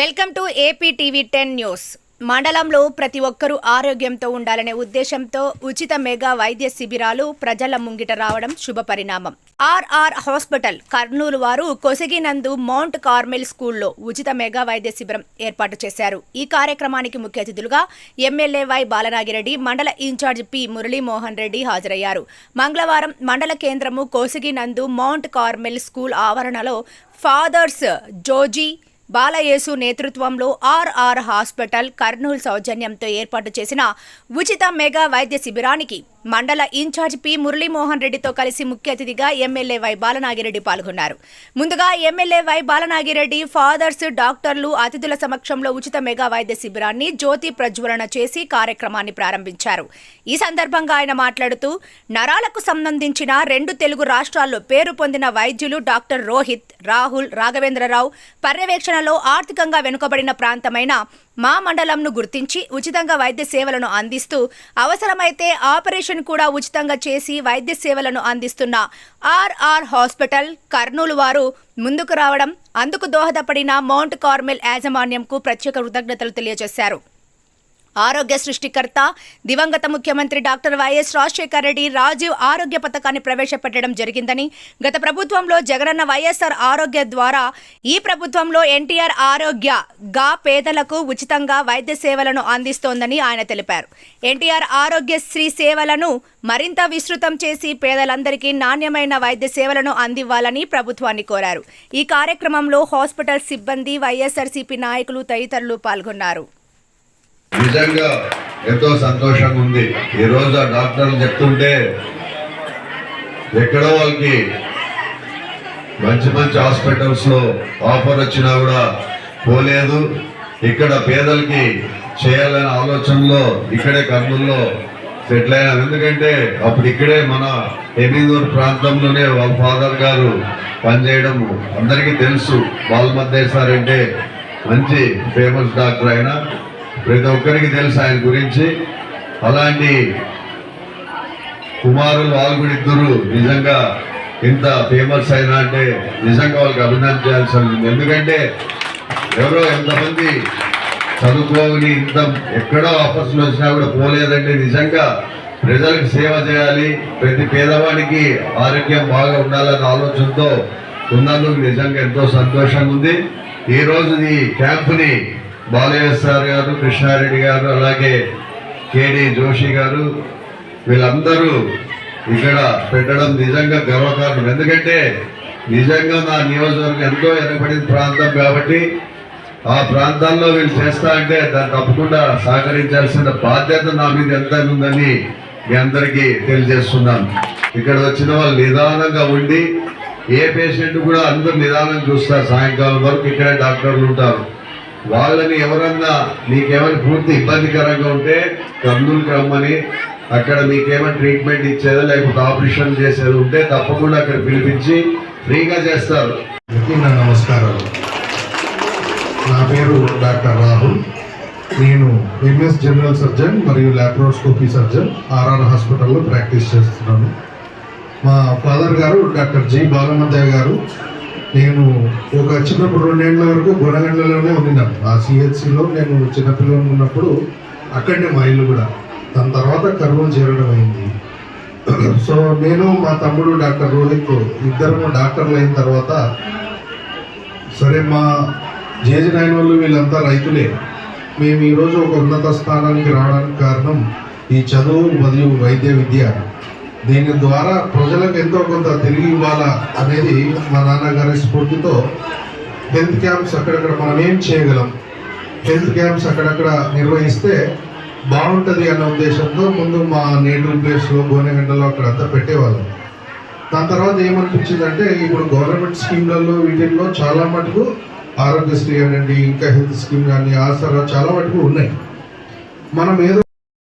Welcome to AP TV ten news. మండలంలో ప్రతి ఒక్కరూ ఆరోగ్యంతో ఉండాలనే ఉద్దేశంతో ఉచిత మెగా వైద్య శిబిరాలు ప్రజల ముంగిట రావడం శుభ పరిణామం ఆర్ఆర్ హాస్పిటల్ కర్నూలు వారు కొసగినందు మౌంట్ కార్మెల్ స్కూల్లో ఉచిత మెగా వైద్య శిబిరం ఏర్పాటు చేశారు. ఈ కార్యక్రమానికి ముఖ్య అతిథులుగా ఎమ్మెల్యే వై బాలనాగిరెడ్డి మండల ఇన్ఛార్జ్ పి మురళీమోహన్ రెడ్డి హాజరయ్యారు. మంగళవారం మండల కేంద్రము కోసిగినందు మౌంట్ కార్మెల్ స్కూల్ ఆవరణలో ఫాదర్స్ జోజీ బాలయేసు నేతృత్వంలో ఆర్ఆర్ హాస్పిటల్ కర్నూలు సౌజన్యంతో ఏర్పాటు చేసిన ఉచిత మెగా వైద్య శిబిరానికి మండల ఇన్ఛార్జ్ పి మురళీమోహన్ రెడ్డితో కలిసి ముఖ్య అతిథిగా ఎమ్మెల్యే వై బాలనాగిరెడ్డి పాల్గొన్నారు. ముందుగా ఎమ్మెల్యే వై బాలనాగిరెడ్డి ఫాదర్స్ డాక్టర్లు అతిథుల సమక్షంలో ఉచిత మెగా వైద్య శిబిరాన్ని జ్యోతి ప్రజ్వలన చేసి కార్యక్రమాన్ని ప్రారంభించారు. ఈ సందర్భంగా ఆయన మాట్లాడుతూ నరాలకు సంబంధించిన రెండు తెలుగు రాష్ట్రాల్లో పేరు పొందిన వైద్యులు డాక్టర్ రోహిత్ రాహుల్ రాఘవేంద్రరావు పర్యవేక్షణ తెలంగాణలో ఆర్థికంగా వెనుకబడిన ప్రాంతమైన మా మండలంను గుర్తించి ఉచితంగా వైద్య సేవలను అందిస్తూ అవసరమైతే ఆపరేషన్ కూడా ఉచితంగా చేసి వైద్య సేవలను అందిస్తున్న ఆర్ఆర్ హాస్పిటల్ కర్నూలు వారు ముందుకు రావడం అందుకు దోహదపడిన మౌంట్ కార్మెల్ యాజమాన్యంకు ప్రత్యేక కృతజ్ఞతలు తెలియజేశారు. ఆరోగ్య సృష్టికర్త దివంగత ముఖ్యమంత్రి doctor Y S Rajasekhara Reddy Rajiv ఆరోగ్య పథకాన్ని ప్రవేశపెట్టడం జరిగిందని గత ప్రభుత్వంలో జగనన్న వైఎస్ఆర్ ఆరోగ్య ద్వారా ఈ ప్రభుత్వంలో ఎన్టీఆర్ ఆరోగ్య గా పేదలకు ఉచితంగా వైద్య సేవలను అందిస్తోందని ఆయన తెలిపారు. ఎన్టీఆర్ ఆరోగ్యశ్రీ సేవలను మరింత విస్తృతం చేసి పేదలందరికీ నాణ్యమైన వైద్య సేవలను అందివ్వాలని ప్రభుత్వాన్ని కోరారు. ఈ కార్యక్రమంలో హాస్పిటల్ సిబ్బంది వైఎస్ఆర్సీపీ నాయకులు తదితరులు పాల్గొన్నారు. నిజంగా ఎంతో సంతోషంగా ఉంది. ఈ రోజు ఆ డాక్టర్లు చెప్తుంటే ఎక్కడో వాళ్ళకి మంచి మంచి హాస్పిటల్స్లో ఆఫర్ వచ్చినా కూడా పోలేదు. ఇక్కడ పేదలకి చేయాలనే ఆలోచనలో ఇక్కడే కర్నూలులో సెటిల్ అయినాం ఎందుకంటే అప్పుడు ఇక్కడే మన ఎనిమిదూరు ప్రాంతంలోనే వాళ్ళ ఫాదర్ గారు పనిచేయడం అందరికీ తెలుసు. వాళ్ళ మధ్య మంచి ఫేమస్ డాక్టర్ అయినా. ప్రతి ఒక్కరికి తెలుసు ఆయన గురించి. అలాంటి కుమారులు వాళ్ళు కూడా ఇద్దరు నిజంగా ఇంత ఫేమస్ అయినా అంటే నిజంగా వాళ్ళకి అభినందించాల్సి ఉంటుంది ఎందుకంటే ఎవరో ఎంతమంది చదువుకోని ఇంత ఎక్కడో ఆఫర్స్లు వచ్చినా కూడా పోలేదంటే నిజంగా ప్రజలకు సేవ చేయాలి. ప్రతి పేదవాడికి ఆరోగ్యం బాగా ఉండాలన్న ఆలోచనతో ఉన్నందుకు నిజంగా ఎంతో సంతోషంగా ఉంది. ఈ రోజు ఈ క్యాంపుని బాలయ్య సార్ గారు కృష్ణారెడ్డి గారు అలాగే కేడి జోషి గారు వీళ్ళందరూ ఇక్కడ పెట్టడం నిజంగా గర్వకారణం. ఎందుకంటే నిజంగా నా నియోజకవర్గం ఎంతో వెనకబడిన ప్రాంతం కాబట్టి ఆ ప్రాంతాల్లో వీళ్ళు చేస్తా అంటే దాన్ని తప్పకుండా సహకరించాల్సిన బాధ్యత నా మీద ఎంత ఉందని మీ అందరికీ తెలియజేస్తున్నాను. ఇక్కడ వచ్చిన వాళ్ళు నిదానంగా ఉండి ఏ పేషెంట్ కూడా అందరూ నిదానం చూస్తారు. సాయంకాలం వరకు ఇక్కడే డాక్టర్లు ఉంటారు. వాళ్ళని ఎవరన్నా మీకేమైనా పూర్తి ఇబ్బందికరంగా ఉంటే కర్నూలుకి రమ్మని అక్కడ మీకేమైనా ట్రీట్మెంట్ ఇచ్చేదో లేకపోతే ఆపరేషన్ చేసేది ఉంటే తప్పకుండా అక్కడ పిలిపించి ఫ్రీగా చేస్తారు. నమస్కారాలు. నా పేరు డాక్టర్ రాహుల్. నేను ఎంఎస్ జనరల్ సర్జన్ మరియు ల్యాప్రోస్కోపీ సర్జన్ ఆర్ఆర్ హాస్పిటల్లో ప్రాక్టీస్ చేస్తున్నాను. మా ఫాదర్ గారు డాక్టర్ జి బాలమధ్య గారు నేను ఒక చిన్నప్పుడు రెండేళ్ళ వరకు గుణగండ్లలోనే ఉండినాను. ఆ సిహెచ్సిలో నేను చిన్నపిల్లలు ఉన్నప్పుడు అక్కడనే మా ఇల్లు కూడా. దాని తర్వాత కర్నూలు చేరడం అయింది. సో నేను మా తమ్ముడు డాక్టర్ రోహిత్ ఇద్దరము డాక్టర్లు అయిన తర్వాత సరే మా జేజీ నాయన వాళ్ళు వీళ్ళంతా రైతులే. మేము ఈరోజు ఒక ఉన్నత స్థానానికి రావడానికి కారణం ఈ చదువు మరియు వైద్య విద్య. దీని ద్వారా ప్రజలకు ఎంతో కొంత తిరిగి ఇవ్వాలా అనేది మా నాన్నగారి స్ఫూర్తితో హెల్త్ క్యాంప్స్ అక్కడక్కడ మనం ఏం చేయగలం? హెల్త్ క్యాంప్స్ అక్కడక్కడ నిర్వహిస్తే బాగుంటుంది అన్న ఉద్దేశంతో ముందు మా నేటివ్ ప్లేస్లో గోనెగంటలో అక్కడంతా పెట్టేవాళ్ళం. దాని తర్వాత ఏమనిపించిందంటే ఇప్పుడు గవర్నమెంట్ స్కీమ్లలో వీటిల్లో చాలా మటుకు ఆరోగ్యశ్రీ అనండి ఇంకా హెల్త్ స్కీమ్ కానీ ఆసరా చాలా మటుకు ఉన్నాయి. మనం ఏదో